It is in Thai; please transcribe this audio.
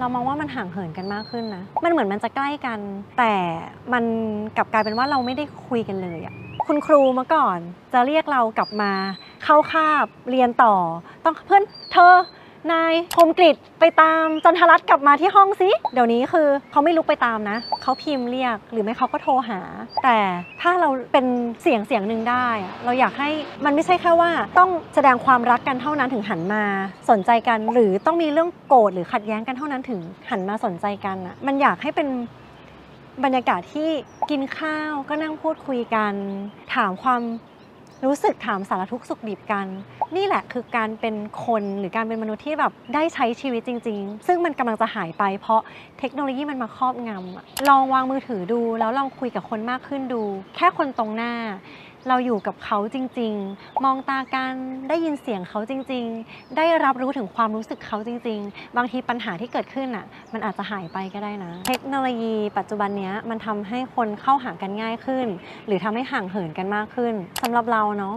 เรามองว่ามันห่างเหินกันมากขึ้นนะ มันเหมือนมันจะใกล้กัน แต่มันกลับกลายเป็นว่าเราไม่ได้คุยกันเลยอะคุณครูเมื่อก่อนจะเรียกเรากลับมาเข้าคาบเรียนต่อ ต้องเพื่อนเธอ นายพรมกฤษไปตามจันทรัตน์กลับมาที่ห้องสิ เดี๋ยวนี้คือเขาไม่ลุกไปตามนะ เขาพิมพ์เรียกหรือไม่เขาก็โทรหา แต่ถ้าเราเป็นเสียงเสียงหนึ่งได้ เราอยากให้มันไม่ใช่แค่ว่า ต้องแสดงความรักกันเท่านั้นถึงหันมาสนใจกัน หรือต้องมีเรื่องโกรธหรือขัดแย้งกันเท่านั้นถึงหันมาสนใจกันอะมันอยากให้เป็นบรรยากาศที่กินข้าวก็นั่งพูดคุยกัน ถามความ รู้สึกถามสารทุกข์สุขดิบกัน นี่แหละคือการเป็นคนหรือการเป็นมนุษย์ที่แบบได้ใช้ชีวิตจริง ๆ ซึ่งมันกำลังจะหายไปเพราะเทคโนโลยีมันมาครอบงำลองวางมือถือดู แล้วลองคุยกับคนมากขึ้นดู แค่คนตรงหน้า เราอยู่กับเขาจริง ๆ มองตากันได้ยินเสียงเขาจริง ๆ ได้รับรู้ถึงความรู้สึกเขาจริง ๆ บางทีปัญหาที่เกิดขึ้นอะ มันอาจจะหายไปก็ได้นะ เทคโนโลยีปัจจุบันนี้มันทำให้คนเข้าหากันง่ายขึ้น หรือทำให้ห่างเหินกันมากขึ้นสำหรับเราเนาะ